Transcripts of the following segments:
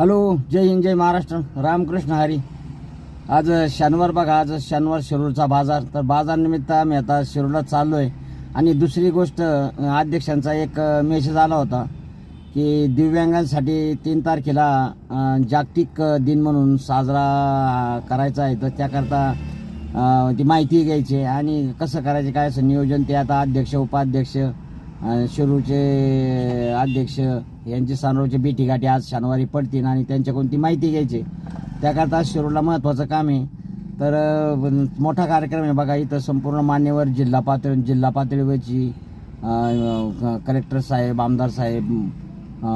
Hello जय हिंद जय महाराष्ट्र. रामकृष्ण हरी. आज शनिवार बघा आज शनिवार शिरूरचा बाजार. तर बाजारनिमित्त आम्ही आता शिरूरला चाललो आहे आणि दुसरी गोष्ट अध्यक्षांचा एक मेसेज आला होता की दिव्यांगांसाठी तीन तारखेला जागतिक दिन म्हणून साजरा करायचा आहे. तर त्याकरता ती माहिती घ्यायची आहे. आणि कसं करायचे काय असं नियोजन ते आता अध्यक्ष उपाध्यक्ष अं, शिरूरचे अध्यक्ष यांची सानोरची बेटी गाठी आज शनिवारी पडतील आणि त्यांच्याकडून ती माहिती घ्यायची. त्याकरता आज शिरूरला महत्त्वाचं काम आहे. तर मोठा कार्यक्रम आहे बघा इथं संपूर्ण मान्यवर जिल्हा पातळी जिल्हा पातळीवरची कलेक्टर साहेब आमदार साहेब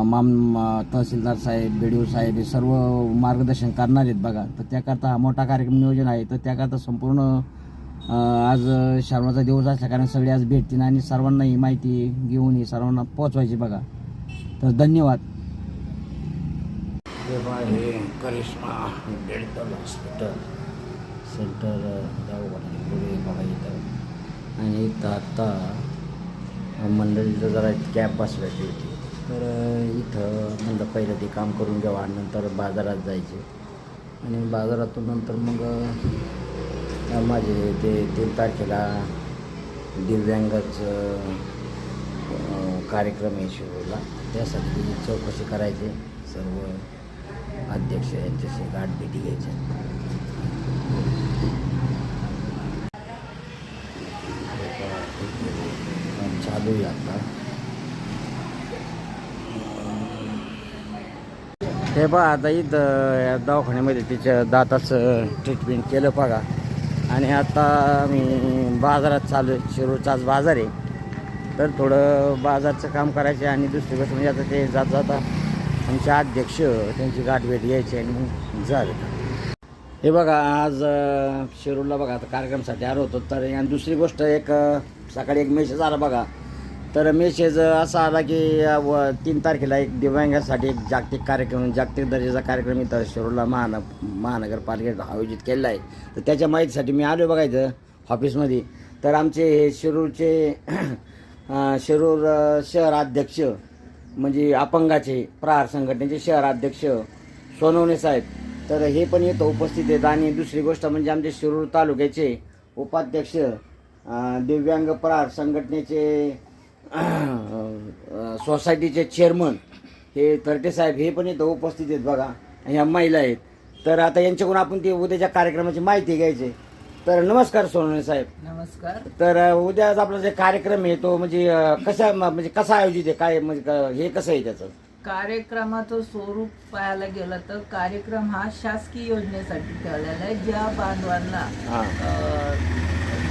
माम तहसीलदार साहेब बी डी ओ साहेब हे सर्व मार्गदर्शन करणार आहेत बघा. तर त्याकरता हा मोठा कार्यक्रम नियोजन आहे. तर त्याकरता संपूर्ण आज शर्माचा दिवस असल्या कारण सगळे आज भेटतील आणि सर्वांना ही माहिती घेऊन ही सर्वांना पोचवायची बघा. तर धन्यवाद. हे करिश्मा डेंटल हॉस्पिटल सेंटर पुढे बघा इथं. आणि इथं आत्ता मंडळीचं जरा कॅब बसवायची होती. तर इथं म्हणलं पहिलं ते काम करून घ्यावं आणि नंतर बाजारात जायचे. आणि बाजारातून नंतर मग माझे ते तीन तारखेला दिव्यांगाचं कार्यक्रम आहे शिरूरला. त्यासाठी चौकशी करायची. सर्व अध्यक्ष यांच्याशी गाठभेटी घ्यायच्या चालू आहे आता. हे पहा आता इथं या दवाखान्यामध्ये तिच्या दाताचं ट्रीटमेंट केलं बघा. आणि आता मी बाजारात चालू आहे शिरूरचाच आज बाजार आहे. तर थोडं बाजारचं काम करायचं आणि दुसरी गोष्ट म्हणजे आता ते जात जाता आमचे अध्यक्ष त्यांची गाठभेट घ्यायची आणि मग झालं. हे बघा आज शिरूरला बघा आता कार्यक्रमासाठी आलो होतो. तर आणि दुसरी गोष्ट एक सकाळी एक मेसेज आला बघा. तर मेसेज असा आला की व तीन तारखेला एक दिव्यांगासाठी एक जागतिक कार्यक्रम जागतिक दर्जाचा कार्यक्रम इथं शिरूरला महान महानगरपालिकेत आयोजित केलेला आहे. तर त्याच्या माहितीसाठी मी आलो बघायचं ऑफिसमध्ये तर आमचे हे शिरूरचे शिरूर शहराध्यक्ष शहर अध्यक्ष म्हणजे अपंगाचे प्रहार संघटनेचे शहर अध्यक्ष सोनवणे साहेब. तर हे पण येतं उपस्थित आहेत. आणि दुसरी गोष्ट म्हणजे आमचे शिरूर तालुक्याचे उपाध्यक्ष दिव्यांग प्रहार संघटनेचे सोसायटीचे चेअरमन हे तरटे साहेब हे पण इथं उपस्थित आहेत बघा ह्या महिला आहेत. तर आता यांच्याकडून आपण ते उद्याच्या कार्यक्रमाची माहिती घ्यायची. तर नमस्कार सोनवणे साहेब. नमस्कार. तर उद्या आपला जे कार्यक्रम आहे तो म्हणजे कसा म्हणजे कसा आयोजित आहे? काय म्हणजे क- हे कसं आहे त्याचं? कार्यक्रमाचं स्वरूप पाहायला गेलं तर कार्यक्रम हा शासकीय योजनेसाठी ठेवलेला आहे. ज्या बांधवांना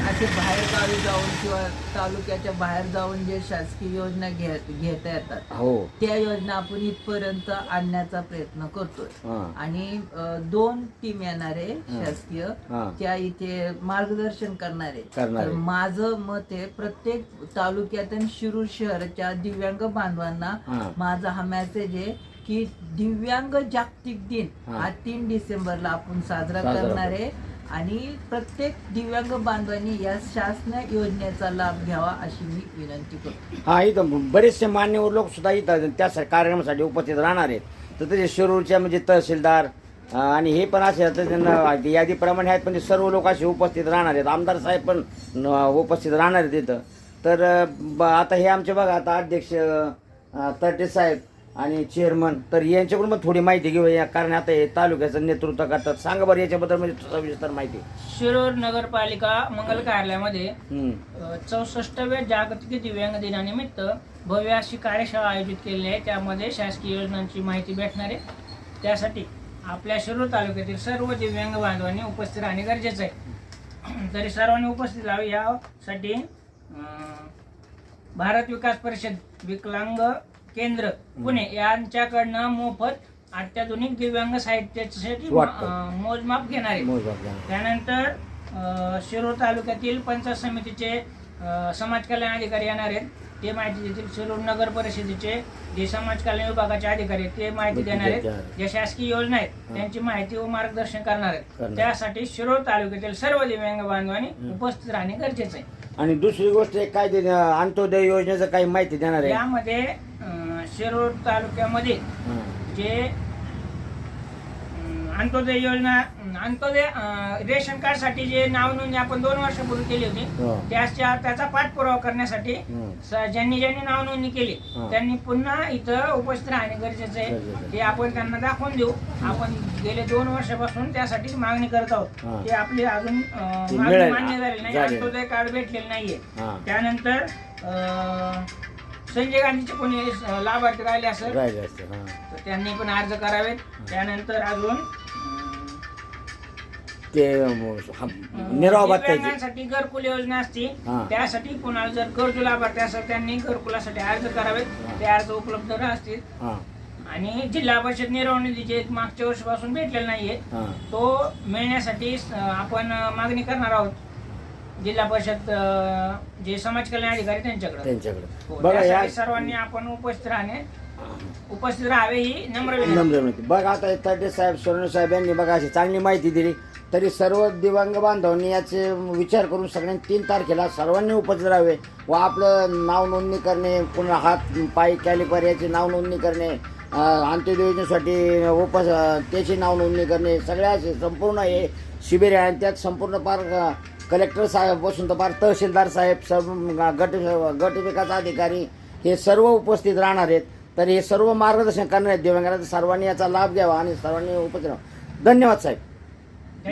असे बाहेर गावी जाऊन किंवा तालुक्याच्या बाहेर जाऊन जे शासकीय योजना घेत घेता येतात हो. त्या योजना आपण इथपर्यंत आणण्याचा प्रयत्न करतोय. हां. आणि अं, दोन टीम येणारे शासकीय हां. त्या इथे मार्गदर्शन करणारे. करणारे. तर माझं मत आहे प्रत्येक तालुक्यात आणि शिरूर शहराच्या दिव्यांग बांधवांना माझा हा मेसेज आहे की दिव्यांग जागतिक दिन हां. हा तीन डिसेंबरला आपण साजरा साजरा करणार आहे. आणि प्रत्येक दिव्यांग बांधवांनी या शासन योजनेचा लाभ घ्यावा अशी मी विनंती करतो. हा इथं बरेचसे मान्यवर लोक सुद्धा इथं त्या कार्यक्रमासाठी उपस्थित राहणार आहेत. तर त्याचे शिरूरच्या म्हणजे तहसीलदार आणि हे पण असे त्यांना यादीप्रमाणे आहेत पण ते सर्व लोक असे उपस्थित राहणार आहेत. आमदार साहेब पण उपस्थित राहणार आहेत इथं. तर ब- आता हे आमचे बघा आता अध्यक्ष तटे साहेब आणि चेअरमन तर यांच्याकडून मग थोडी माहिती घेऊया कारण आता हे तालुक्याचं नेतृत्व करतात. सांगा बरं याच्याबद्दल म्हणजे सविस्तर माहिती. शिरूर नगरपालिका मंगल कार्यालयामध्ये हम्म. चौसष्टव्या जागतिक दिव्यांग दिनानिमित्त भव्य अशी कार्यशाळा आयोजित केलेली आहे. त्यामध्ये शासकीय योजनांची माहिती भेटणार आहे. त्यासाठी आपल्या शिरूर तालुक्यातील सर्व दिव्यांग बांधवांनी उपस्थित राहणे गरजेचं आहे. तरी सर्वांनी उपस्थित राहावे यासाठी अं, भारत विकास परिषद विकलांग केंद्र पुणे यांच्याकडनं मोफत अत्याधुनिक दिव्यांग साहित्यासाठी वाटप. मोजमाप घेणार आहे मोजमाप. त्यानंतर अ, शिरूर तालुक्यातील पंचायत समितीचे अ, समाज कल्याण अधिकारी येणार आहेत ते माहिती देतील शिरूर नगर परिषदेचे जे समाज कल्याण विभागाचे अधिकारी आहेत ते माहिती माहिती देणार आहेत. ज्या शासकीय योजना आहेत हा. त्यांची माहिती व मार्गदर्शन करणार करणार. आहेत त्यासाठी शिरूर तालुक्यातील सर्व दिव्यांग बांधवांनी उपस्थित राहणे गरजेचं आहे आणि दुसरी गोष्ट एक काय ते अं, अंत्योदय योजनेचं काही माहिती देणार आहे यामध्ये अ, शिरूर तालुक्यामध्ये. जे अंत्योदय योजना अंत्योदय रेशन कार्डसाठी जे नाव नोंदणी आपण दोन वर्षापूर्वी केली होती. त्याच्या त्याचा पाठपुरावा करण्यासाठी ज्यांनी ज्यांनी नाव नोंदणी केली. त्यांनी पुन्हा इथं उपस्थित राहणे गरजेचं आहे. ते आपण त्यांना दाखवून देऊ आपण गेले दोन वर्षापासून त्यासाठी मागणी करत. आहोत ते आपली अजून मागणी. मान्य झाली नाही. अंत्योदय कार्ड भेटलेलं नाहीये त्यानंतर संजय गांधीचे कोणी लाभार्थी राहिले असेल राहिले असते हा. तर त्यांनी पण अर्ज करावेत. त्यानंतर अजून ते भत्त्याचे घरकुल योजना असते हा. त्यासाठी कोणाला जर गरजू लाभार्थी असेल त्यांनी घरकुलासाठी अर्ज करावेत. ते अर्ज उपलब्ध असतील हा. आणि जिल्हा परिषद निर्वाह निधीचे मागच्या वर्षापासून भेटलेले नाहीये. हा. तो मिळण्यासाठी आपण मागणी करणार आहोत. जिल्हा परिषद अं, जे समाज कल्याण अधिकारी त्यांच्याकडे. त्यांच्याकडे. हो, बघा या त्यासाठी सर्वांनी आपण उपस्थित राहणे उपस्थित राहावे ही नम्र विनंती. नम्र विनंती. बघा आता तर्टे साहेब सोनवणे साहेब यांनी बघा अशी चांगली माहिती दिली. तरी सर्व दिव्यांग बांधवांनी याचे विचार करून सगळ्यांनी तीन तारखेला सर्वांनी उपस्थित राहावे व आपलं नाव नोंदणी करणे पुन्हा हात पाय कॅलिपर याची नाव नोंदणी करणे अं, अंत्योदय योजनेसाठी उपस अं, त्याची नाव नोंदणी करणे सगळ्या संपूर्ण हे शिबिर आहे आणि त्यात संपूर्ण पार अं, कलेक्टर साहेब बसून तर पार तहसीलदार साहेब सर्व गट गट विकास अधिकारी हे सर्व उपस्थित राहणार आहेत. तर हे सर्व मार्गदर्शन करणार आहेत. दिव्यांगांना तर सर्वांनी याचा लाभ घ्यावा आणि सर्वांनी उपस्थित राहावं धन्यवाद साहेब.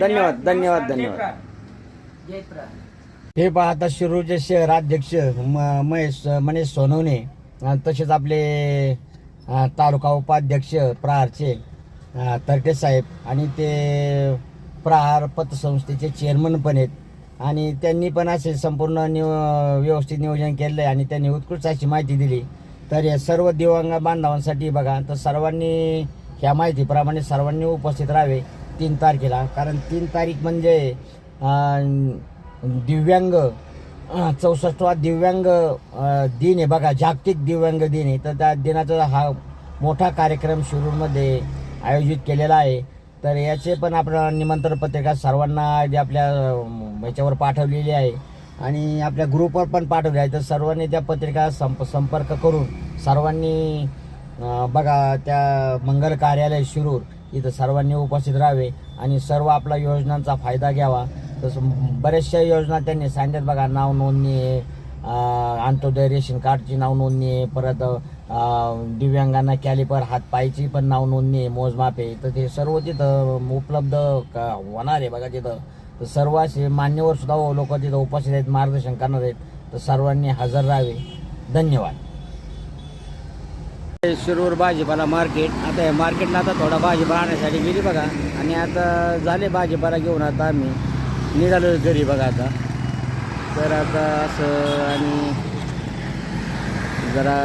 धन्यवाद. धन्यवाद धन्यवाद हे पाहता शिरूरचे शहर अध्यक्ष म- महेश मनीष सोनवणे तसेच आपले तालुका उपाध्यक्ष प्रहारचे तरटे साहेब आणि ते प्रहार पतसंस्थेचे चेअरमन पण आहेत. आणि त्यांनी पण असे संपूर्ण निव व्यवस्थित नियोजन केलं आहे आणि त्यांनी उत्कृष्ट अशी माहिती दिली. तर या सर्व दिव्यांग बांधवांसाठी बघा तर सर्वांनी ह्या माहितीप्रमाणे सर्वांनी उपस्थित राहावे तीन तारखेला. कारण तीन तारीख म्हणजे दिव्यांग चौसष्टवा दिव्यांग दिन आहे बघा जागतिक दिव्यांग दिन आहे. तर त्या दिनाचा हा मोठा कार्यक्रम शिरूरमध्ये आयोजित केलेला आहे. तर याचे पण आपण निमंत्रण पत्रिका सर्वांना जे आपल्या ह्याच्यावर याच्यावर पाठवलेली आहे. आणि आपल्या ग्रुपवर पण पाठवले आहे. तर सर्वांनी त्या पत्रिका संप संपर्क करून सर्वांनी बघा त्या मंगल कार्यालय शिरूर इथं सर्वांनी उपस्थित राहावे आणि सर्व आपला योजनांचा फायदा घ्यावा. तसं बऱ्याचशा योजना त्यांनी सांगितल्यात बघा नाव नोंदणी आहे अंत्योदय रेशन कार्डची नाव नोंदणी आहे परत दिव्यांगांना कॅलिपर हातपायची पण नाव नोंदणी आहे मोजमाप. आहे तर ते सर्व तिथं उपलब्ध होणार आहे बघा तिथं. तर सर्व असे मान्यवर सुद्धा हो, लोक तिथं उपस्थित आहेत मार्गदर्शन करणार आहेत. तर सर्वांनी हजर राहावे. धन्यवाद. शिरूर भाजीपाला मार्केट. आता या मार्केटला आता थोडा भाजीपाला आणण्यासाठी गेली बघा. आणि आता झाले भाजीपाला घेऊन आता आम्ही निघालो घरी बघा आता. तर आता असं आणि जरा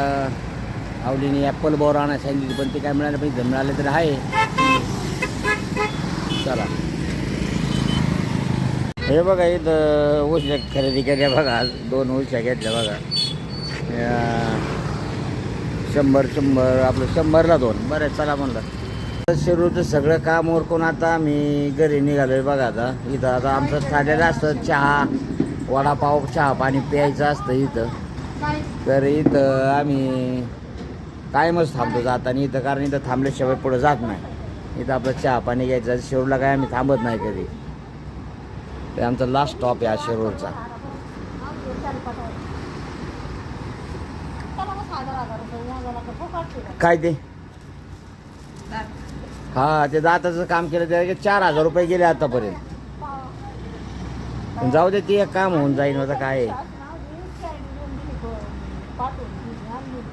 आवडीने ॲपल बॉर आणायला सांगितली पण ते काय मिळालं पाहिजे मिळालं तर आहे. चला. हे बघा इथं उशा खरेदी केल्या बघा आज दोन उशा घेतल्या बघा. शंभर शंभर आपलं शंभरला दोन. बरं चला म्हणलं. शिरूरचं सगळं काम ओरकून आता आम्ही घरी निघालोय बघा आता. इथं आता आमचं ठरलेलं असतं चहा वडापाव चहा पाणी प्यायचं असतं इथं. तर इथं आम्ही कायमच थांबतो जाताना इथं कारण इथं थांबल्याशिवाय पुढं जात नाही. इथं आपलं चहा पाणी घ्यायचं शिरूरला काय आम्ही थांबत नाही कधी. ते आमचा लास्ट स्टॉप आहे हा शिरूरचा. काय ते? हा ते दाताचं काम केलं त्या चार हजार रुपये गेले आतापर्यंत. जाऊ दे ते एक काम होऊन जाईल माझं काय आहे.